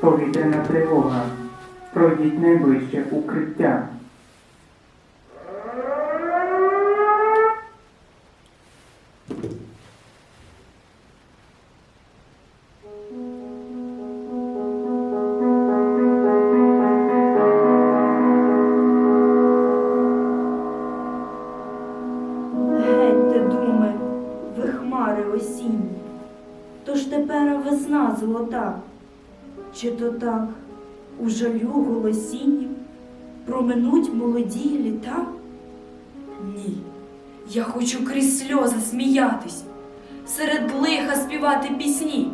Повітряна тривога. Пройдіть найближче укриття. Хмари осінні, то ж тепер весна золота, чи то так у жалю голосіннім проминуть молоді літа? Ні, я хочу крізь сльози сміятись, серед лиха співати пісні,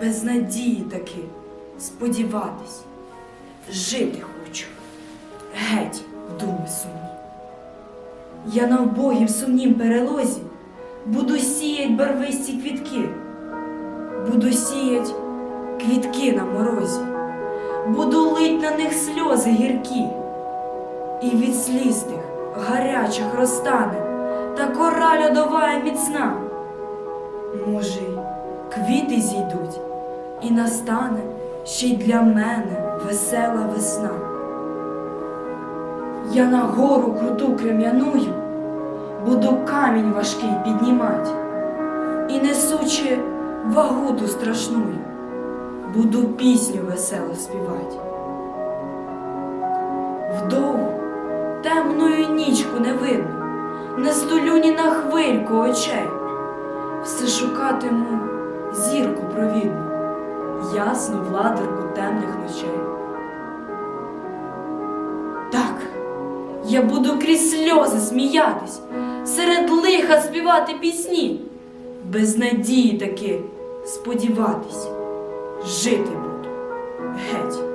без надії таки сподіватись. Жити хочу, геть, думи сумні. Я на вбогім сумнім перелозі буду сіять барвисті квітки, буду сіять квітки на морозі, буду лить на них сльози гіркі і від сліз тих гарячих розтане та кора льодова і міцна. Може, квіти зійдуть, і настане ще й для мене весела весна. Я на гору круту крем'яною буду камінь важкий піднімать, і несучи вагу ту страшную, буду пісню веселу співать. Вдову темною нічку не видно, не стулю ні на хвильку очей. Все шукатиму зірку провідну, ясну владарку темних ночей. Так, я буду крізь сльози сміятись, серед лиха співати пісні, без надії таки сподіватись, жити буду, геть,